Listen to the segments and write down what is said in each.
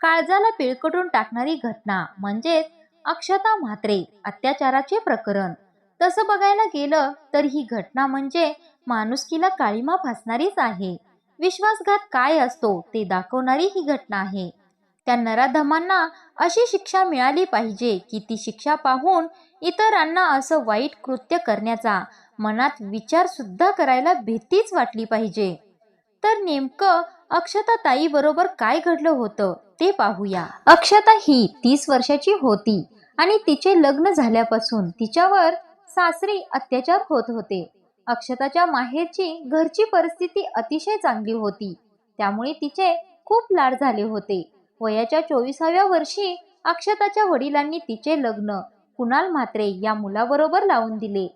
काळजाला पिळकटून टाकणारी घटना म्हणजेच अक्षता म्हात्रे अत्याचाराचे प्रकरण. तसं बघायला गेलं तर ही घटना म्हणजे माणुसकीला काळीमा फासणारीच आहे. विश्वासघात काय असतो ते दाखवणारी ही घटना आहे. त्या नराधमांना अशी शिक्षा मिळाली पाहिजे की ती शिक्षा पाहून इतरांना असं वाईट कृत्य करण्याचा मनात विचार सुद्धा करायला भीतीच वाटली पाहिजे. तर नेमकं अक्षता ताई बरोबर काय घडलं होतं ते पाहूया. अक्षता ही तीस वर्षाची होती आणि तिचे लग्न झाल्यापासून तिच्यावर सासरी अत्याचार होत होते. अक्षताच्या माहेरची घरची परिस्थिती अतिशय चांगली होती. त्यामुळे तिचे खूप लाड झाले होते. वयाच्या चोवीसाव्या वर्षी अक्षताच्या वडिलांनी तिचे लग्न कुणाल म्हात्रे या मुलाबरोबर लावून दिले.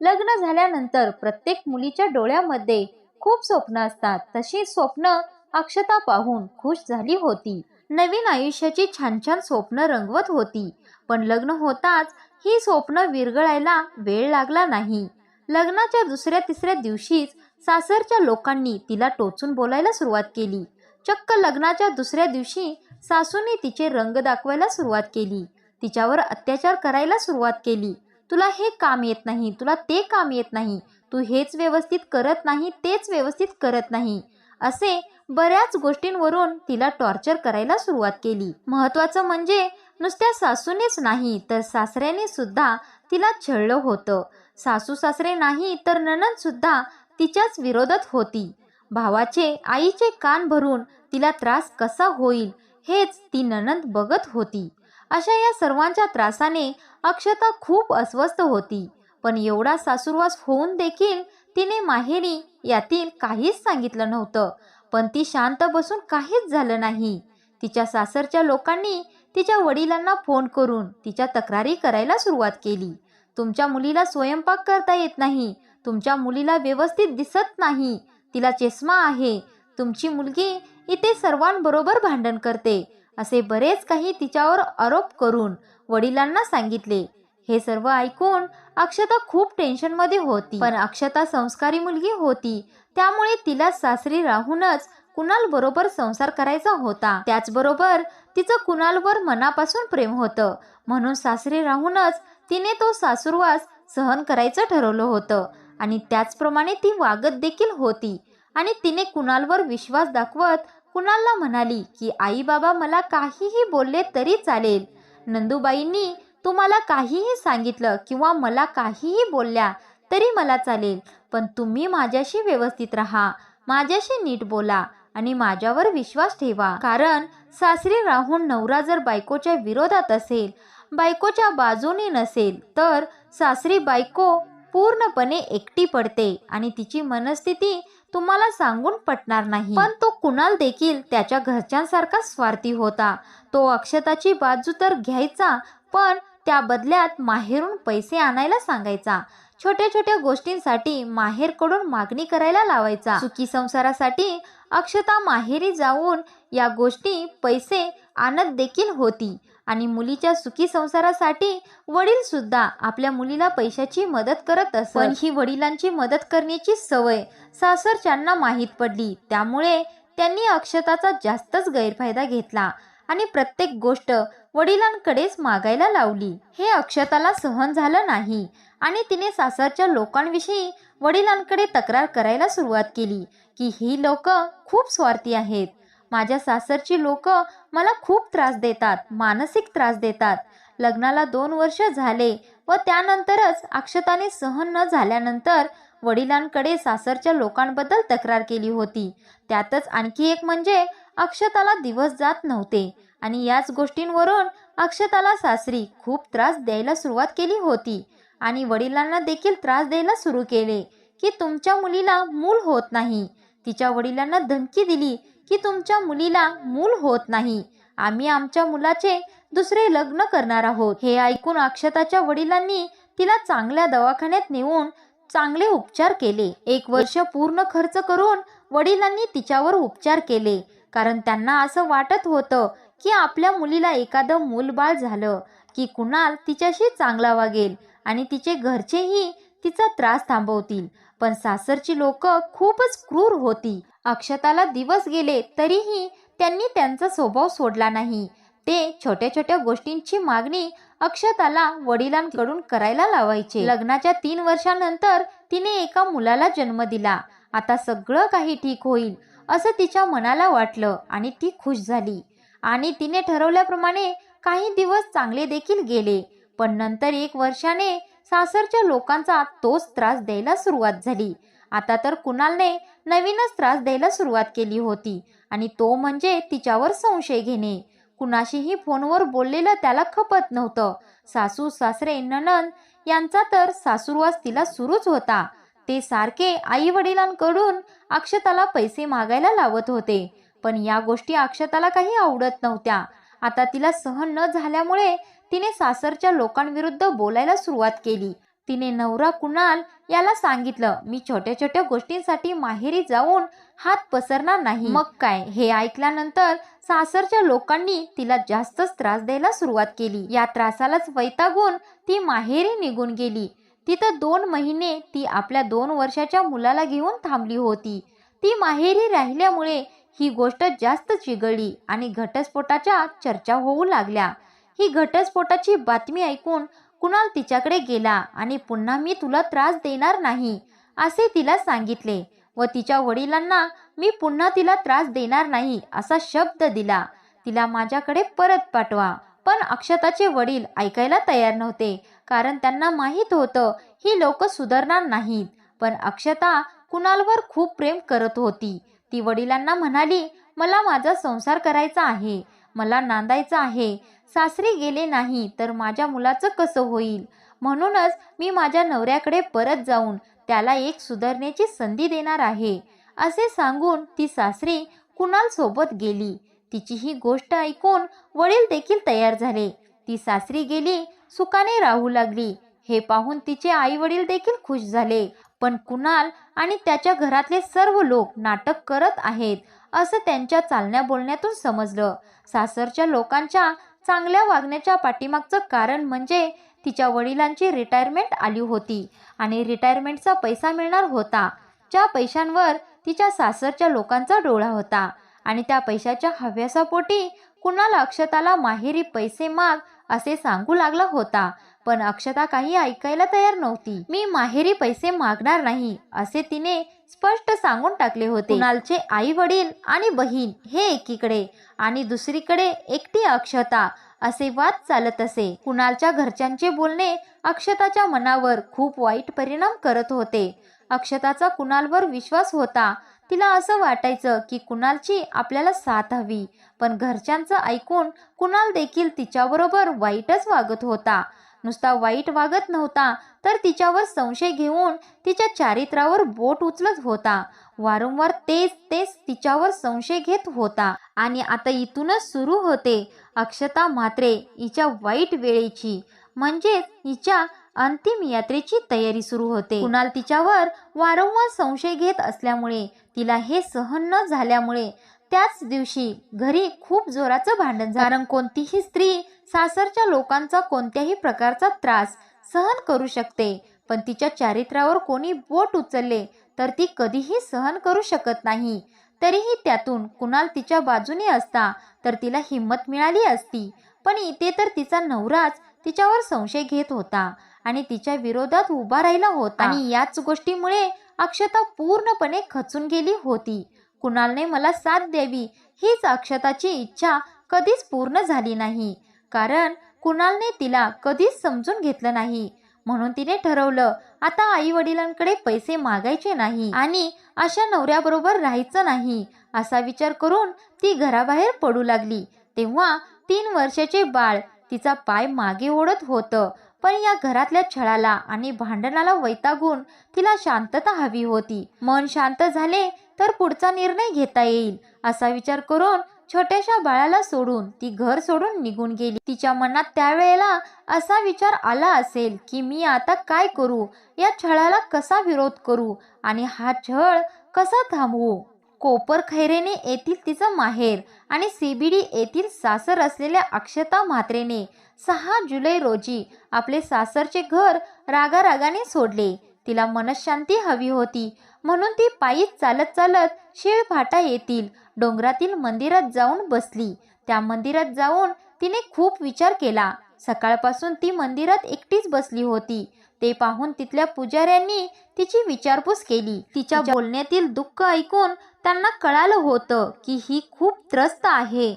लग्न झाल्यानंतर प्रत्येक मुलीच्या डोळ्यामध्ये खूप स्वप्न असतात. तशी स्वप्न अक्षता पाहून खुश झाली होती. नवीन आयुष्याची छान छान स्वप्न रंगवत होती. पण लग्न होताच ही स्वप्न विरगळायला वेळ लागला नाही. लग्नाच्या दुसऱ्या तिसऱ्या दिवशीच सासरच्या लोकांनी तिला टोचून बोलायला सुरुवात केली. चक्क लग्नाच्या दुसऱ्या दिवशी सासूने तिचे रंग दाखवायला सुरुवात केली. तिच्यावर अत्याचार करायला सुरुवात केली. तुला हे काम येत नाही तुला ते काम येत नाही. तू हेच व्यवस्थित करत नाही तेच व्यवस्थित करत नाही. असे बऱ्याच गोष्टींवरून तिला टॉर्चर करायला सुरुवात केली. महत्वाचं म्हणजे नुसत्या सासूनेच नाही तर सासऱ्याने सुद्धा तिला छळलं होतं. सासू सासरे नाही तर ननंद सुद्धा तिच्याच विरोधात होती. भावाचे आईचे कान भरून तिला त्रास कसा होईल हेच ती ननंद बघत होती. अशा या सर्वांच्या त्रासाने अक्षता खूप अस्वस्थ होती. पण एवढा सासूरवास होऊन देखील तिने माहेरी यातील काहीच सांगितलं नव्हतं. पण ती शांत बसून काहीच झालं नाही. तिच्या सासरच्या लोकांनी तिच्या वडिलांना फोन करून तिच्या तक्रारी करायला सुरुवात केली. तुमच्या मुलीला स्वयंपाक करता येत नाही. तुमच्या मुलीला व्यवस्थित दिसत नाही. तिला चष्मा आहे. तुमची मुलगी इथे सर्वांबरोबर भांडण करते. असे बरेच काही तिच्यावर आरोप करून वडिलांना सांगितले. हे सर्व ऐकून अक्षता खूप टेन्शनमध्ये होती. पण अक्षता संस्कारी मुलगी होती. त्यामुळे तिला सासरी राहूनच कुणाल बरोबर संसार करायचा होता. त्याचबरोबर तिचं कुणालवर मनापासून प्रेम होतं. म्हणून सासरी राहूनच तिने तो सासूरवास सहन करायचं ठरवलं होतं. आणि त्याचप्रमाणे ती वागत देखील होती. आणि तिने कुणालवर विश्वास दाखवत कुणालला म्हणाली की आई बाबा मला काहीही बोलले तरी चालेल. नंदूबाईंनी तुम्हाला काहीही सांगितलं किंवा मला काहीही बोलल्या तरी मला चालेल. पण तुम्ही माझ्याशी व्यवस्थित राहा. माझ्याशी नीट बोला आणि माझ्यावर विश्वास ठेवा. कारण सासरी राहून नवरा जर बायकोच्या विरोधात असेल बायकोच्या बाजूने नसेल तर सासरी बायको पूर्णपणे एकटी पडते आणि तिची मनस्थिती तुम्हाला सांगून पटणार नाही. पण तो कुणाल देखील त्याच्या घरच्यांसारखा स्वार्थी होता. तो अक्षताची बाजू तर घ्यायचा पण त्या बदल्यात माहेरून पैसे आणायला सांगायचा. छोट्या छोट्या गोष्टींसाठी माहेरकडून मागणी करायला लावायचा. सुखी संसारासाठी अक्षता माहेरी जाऊन या गोष्टी पैसे आणत देखील होती. आणि मुलीच्या सुखी संसारासाठी वडील सुद्धा आपल्या मुलीला पैशाची मदत करत असत. पण ही वडिलांची मदत करण्याची सवय सासरच्यांना माहीत पडली. त्यामुळे त्यांनी अक्षताचा जास्तच गैरफायदा घेतला. आणि प्रत्येक गोष्ट वडिलांकडेच मागायला लावली. हे अक्षताला सहन झालं नाही आणि तिने सासरच्या लोकांविषयी वडिलांकडे तक्रार करायला सुरुवात केली की ही लोक खूप स्वार्थी आहेत. माझ्या सासरची लोक मला खूप त्रास देतात मानसिक त्रास देतात. लग्नाला दोन वर्ष झाले व त्यानंतरच अक्षताने सहन न झाल्यानंतर वडिलांकडे सासरच्या लोकांबद्दल तक्रार केली होती. त्यातच आणखी एक म्हणजे अक्षताला दिवस जात नव्हते आणि याच गोष्टींवरून अक्षताला सासरी खूप त्रास द्यायला सुरुवात केली होती आणि वडिलांना देखील त्रास द्यायला सुरू केले की तुमच्या मुलीला मूल होत नाही. तिच्या वडिलांना धमकी दिली की तुमच्या मुलीला मूल होत नाही. आम्ही आमच्या मुलाचे दुसरे लग्न करणार आहोत. हे ऐकून अक्षताच्या वडिलांनी तिला चांगल्या दवाखान्यात नेऊन चांगले उपचार केले. एक वर्ष पूर्ण खर्च करून वडिलांनी तिच्यावर उपचार केले. कारण त्यांना असं वाटत होतं की आपल्या मुलीला एखादं मूलबाळ झालं की कुणाल तिच्याशी चांगला वागेल आणि तिचे घरचेही तिचा त्रास थांबवतील. पण सासरची लोक खूपच क्रूर होती. अक्षताला दिवस गेले तरीही त्यांनी त्यांचा स्वभाव सोडला नाही. ते छोट्या छोट्या गोष्टींची मागणी अक्षताला वडिलांकडून करायला लावायचे. लग्नाच्या तीन वर्षानंतर तिने एका मुलाला जन्म दिला. आता सगळं काही ठीक होईल असं तिच्या मनाला वाटलं आणि ती खुश झाली. आणि तिने ठरवल्याप्रमाणे काही दिवस चांगले देखील गेले. पण नंतर एक वर्षाने सासरच्या लोकांचा तोच त्रास द्यायला सुरुवात झाली. आता तर कुणालने नवीनच त्रास द्यायला सुरुवात केली होती आणि तो म्हणजे तिच्यावर संशय घेणे. कुणाशीही फोनवर बोललेलं त्याला खपत नव्हतं. सासू सासरे ननंद यांचा तर सासूरवास तिला सुरूच होता. ते सारखे आई वडिलांकडून अक्षताला पैसे मागायला लावत होते. पण या गोष्टी अक्षताला काही आवडत नव्हत्या. आता तिला सहन न झाल्यामुळे तिने सासरच्या लोकांविरुद्ध बोलायला सुरुवात केली. तिने नवरा कुणाल याला सांगितलं मी छोट्या छोट्या गोष्टींसाठी माहेरी जाऊन हात पसरणार नाही. मग काय? हे ऐकल्यानंतर सासरच्या लोकांनी तिला जास्तच त्रास द्यायला सुरुवात केली. या त्रासालाच वैतागून ती माहेरी निघून गेली. तिथं दोन महिने ती आपल्या दोन वर्षाच्या मुलाला घेऊन थांबली होती. ती माहेरी राहिल्यामुळे ही गोष्ट जास्त चिघळली आणि घटस्फोटाच्या चर्चा होऊ लागल्या. ही घटस्फोटाची बातमी ऐकून कुणाल तिच्याकडे गेला आणि पुन्हा मी तुला त्रास देणार नाही असे तिला सांगितले व तिच्या वडिलांना मी पुन्हा तिला त्रास देणार नाही असा शब्द दिला. तिला माझ्याकडे परत पाठवा. पण अक्षताचे वडील ऐकायला तयार नव्हते कारण त्यांना माहीत होतं ही लोक सुधारणार नाहीत. पण अक्षता कुणालवर खूप प्रेम करत होती. ती वडिलांना म्हणाली मला माझा संसार करायचा आहे. मला नांदायचं आहे. सासरी गेले नाही तर माझ्या मुलाचं कसं होईल? म्हणूनच मी माझ्या नवऱ्याकडे परत जाऊन त्याला एक सुधारण्याची संधी देणार आहे. असे सांगून ती सासरी कुणाल सोबत गेली. तिची ही गोष्ट ऐकून वडील देखील तयार झाले. ती सासरी गेली सुखाने राहू लागली. हे पाहून तिचे आई वडील देखील खुश झाले. पण कुणाल आणि त्याच्या घरातले सर्व लोक नाटक करत आहेत. असं त्यांच्या चालण्या बोलण्यातून समजलं. सासरच्या लोकांच्या चांगल्या वागण्याच्या पाठीमागचं कारण म्हणजे तिच्या वडिलांची रिटायरमेंट आली होती आणि रिटायरमेंटचा पैसा मिळणार होता. ज्या पैशांवर तिच्या सासरच्या लोकांचा डोळा होता आणि त्या पैशाच्या हव्यासापोटी कुणाला अक्षताला माहेरी पैसे माग असे सांगू लागला होता. पण अक्षता काही ऐकायला तयार नव्हती. मी माहेरी पैसे मागणार नाही असे तिने स्पष्ट सांगून टाकले होते. कुणालचे आई वडील आणि बहीण हे एकीकडे आणि दुसरीकडे एकटी अक्षता असे वाद चालत असे. कुणालच्या घरच्यांचे बोलणे अक्षताच्या मनावर खूप वाईट परिणाम करत होते. अक्षताचा कुणालवर विश्वास होता. तिला असं वाटायचं की कुणालची आपल्याला साथ हवी पण घरच्यांचं ऐकून कुणाल देखील तिच्याबरोबर वाईटच वागत होता. नुसता वाईट वागत नव्हता तर तिच्यावर संशय घेऊन तिच्या चारित्र्यावर बोट उचलत होता. वारंवार तेच तेच तिच्यावर संशय घेत होता. आणि आता इथूनच सुरू होते अक्षता म्हात्रे हिच्या वाईट वेळेची. म्हणजेच हिच्या अंतिम यात्रेची तयारी सुरू होते. कुणाल तिच्यावर वारंवार संशय घेत असल्यामुळे तिला हे सहन न झाल्यामुळे त्याच दिवशी घरी खूप जोराचं भांडण झालं. कारण कोणतीही स्त्री सासरच्या लोकांचा कोणत्याही प्रकारचा त्रास सहन करू शकते. पण तिच्या चारित्र्यावर कोणी बोट उचलले तर ती कधीही सहन करू शकत नाही. तरीही त्यातून कुणाल तिच्या बाजूने असता तर तिला हिंमत मिळाली असती. पण इथे तर तिचा नवराच तिच्यावर संशय घेत होता आणि तिच्या विरोधात उभा राहिला होता. आणि याच गोष्टीमुळे अक्षता पूर्णपणे खचून गेली होती. कुणालने मला साथ द्यावी हीच अक्षताची इच्छा कधीच पूर्ण झाली नाही. कारण कुणालने तिला कधीच समजून घेतलं नाही. म्हणून तिने ठरवलं आता आई वडिलांकडे पैसे मागायचे नाही आणि अशा नवऱ्याबरोबर राहायचं नाही असा विचार करून ती घराबाहेर पडू लागली. तेव्हा तीन वर्षाचे बाळ तिचा पाय मागे ओढत होतं पण या घरातल्या छळाला आणि भांडणाला वैतागून तिला शांतता हवी होती. मन शांत झाले तर पुढचा निर्णय घेता येईल असा विचार करून छोट्याशा बाळाला सोडून ती घर सोडून निघून गेली. तिच्या मनात त्यावेळेला असा विचार आला असेल की मी आता काय करू? या छळाला कसा विरोध करू? आणि हा छळ कसा थांबवू? कोपर खैरेने येथील तिचं माहेर आणि सीबीडी येथील सासर असलेल्या अक्षता म्हात्रेने सहा जुलै रोजी आपले सासरचे घर रागारागाने सोडले. तिला मनशांती हवी होती. म्हणून ती पायीच चालत चालत शिळफाटा येतील. डोंगरातील मंदिरात जाऊन बसली. त्या मंदिरात जाऊन तिने खूप विचार केला. सकाळपासून ती मंदिरात एकटीच बसली होती. ते पाहून तिथल्या पुजाऱ्यांनी तिची विचारपूस केली. तिच्या बोलण्यातील दुःख ऐकून त्यांना कळालं होतं की ही खूप त्रस्त आहे.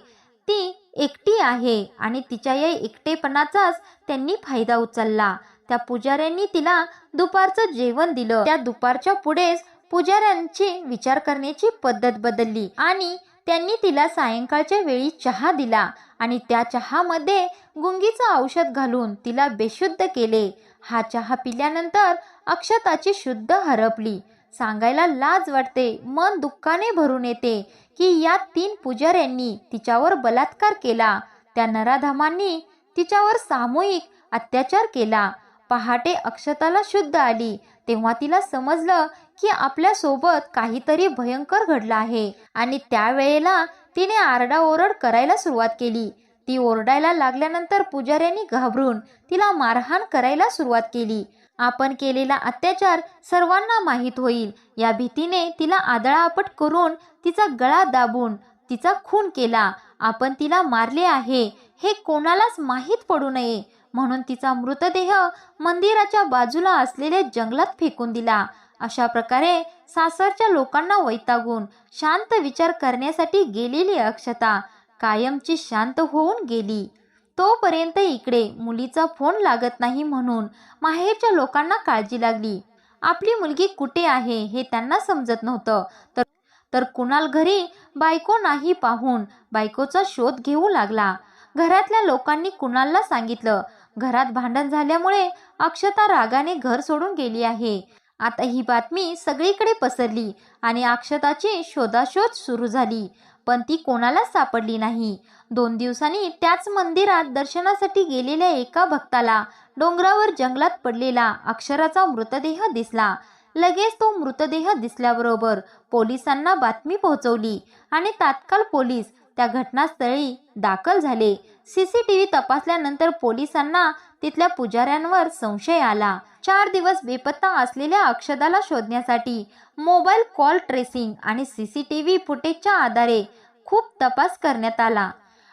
ती एकटी आहे आणि तिच्या या एकटेपणाचाच त्यांनी फायदा उचलला. त्या पुजाऱ्यांनी तिला दुपारचं जेवण दिलं. त्या दुपारच्या पुढेच पुजाऱ्यांची विचार करण्याची पद्धत बदलली आणि त्यांनी तिला सायंकाळच्या वेळी चहा दिला आणि त्या चहामध्ये गुंगीचं औषध घालून तिला बेशुद्ध केले. हा चहा पिल्यानंतर अक्षताची शुद्ध हरपली. सांगायला लाज वाटते मन दुःखाने भरून येते की या तीन पुजाऱ्यांनी तिच्यावर बलात्कार केला. त्या नराधामांनी तिच्यावर सामूहिक अत्याचार केला. पहाटे अक्षताला शुद्ध आली. तेव्हा तिला समजलं की आपल्यासोबत काहीतरी भयंकर घडलं आहे. आणि त्यावेळेला तिने आरडाओरड करायला सुरुवात केली. ती ओरडायला लागल्यानंतर पुजाऱ्यांनी घाबरून तिला मारहाण करायला सुरुवात केली. आपण केलेला अत्याचार सर्वांना माहीत होईल. या भीतीने तिला आदळापट करून तिचा गळा दाबून तिचा खून केला. आपण तिला मारले आहे. हे कोणालाच माहीत पडू नये. म्हणून तिचा मृतदेह मंदिराच्या बाजूला असलेल्या जंगलात फेकून दिला. अशा प्रकारे सासरच्या लोकांना वैतागून शांत विचार करण्यासाठी गेलेली अक्षता कायमची शांत होऊन गेली. तोपर्यंत इकडे मुलीचा फोन लागत नाही म्हणून माहेरच्या लोकांना काळजी लागली. आपली मुलगी कुठे आहे हे त्यांना समजत नव्हतं. तर तर कुणाल घरी बायको नाही पाहून बायकोचा शोध घेऊ लागला. घरातल्या लोकांनी कुणालला सांगितलं. घरात भांडण झाल्यामुळे अक्षता रागाने घर सोडून गेली आहे. आता ही बातमी सगळीकडे पसरली आणि अक्षताची शोधाशोध सुरू झाली. पण ती कोणालाच सापडली नाही? दोन दिवसांनी त्याच मंदिरात दर्शनासाठी गेलेल्या एका भक्ताला डोंगरावर जंगलात पडलेला अक्षराचा मृतदेह दिसला. लगेच तो मृतदेह दिसल्याबरोबर पोलिसांना बातमी पोहोचवली आणि तात्काळ पोलीस त्या घटनास्थळी दाखल झाले. सी सी टी व्ही तपासल्यानंतर पोलिसांना तिथल्या पुजाऱ्यांवर संशय आला. चार दिवस बेपत्ता असलेल्या अक्षदाला शोधण्यासाठी मोबाईल कॉल ट्रेसिंग आणि सी सी टी व्ही फुटेजच्या आधारे खूप तपास करण्यात आला.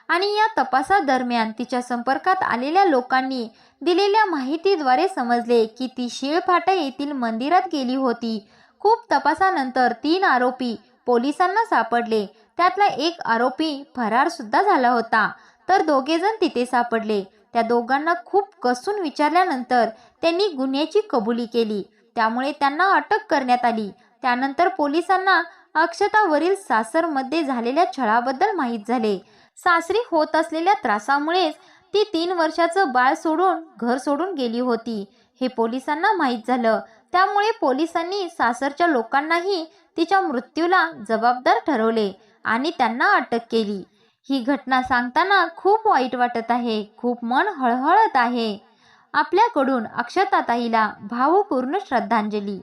आणि या तपासादरम्यान तिच्या संपर्कात आलेल्या लोकांनी दिलेल्या माहितीद्वारे समजले की ती शिळफाटा येथील मंदिरात गेली होती. खूप तपासानंतर तीन आरोपी पोलिसांना सापडले. त्यातला एक आरोपी फरार सुद्धा झाला होता. तर दोघेजण तिथे सापडले. त्या दोघांना खूप कसून विचारल्यानंतर त्यांनी गुन्ह्याची कबुली केली. त्यामुळे त्यांना अटक करण्यात आली. त्यानंतर पोलिसांना अक्षतावरील सासरमध्ये झालेल्या छळाबद्दल माहीत झाले. सासरी होत असलेल्या त्रासामुळेच ती तीन वर्षाचं बाळ सोडून घर सोडून गेली होती. हे पोलिसांना माहीत झालं. त्यामुळे पोलिसांनी सासरच्या लोकांनाही तिच्या मृत्यूला जबाबदार ठरवले आणि त्यांना अटक केली. ही घटना सांगताना खूप वाईट वाटत आहे. खूप मन हळहळत आहे. आपल्याकडून अक्षताताईला भावपूर्ण श्रद्धांजली.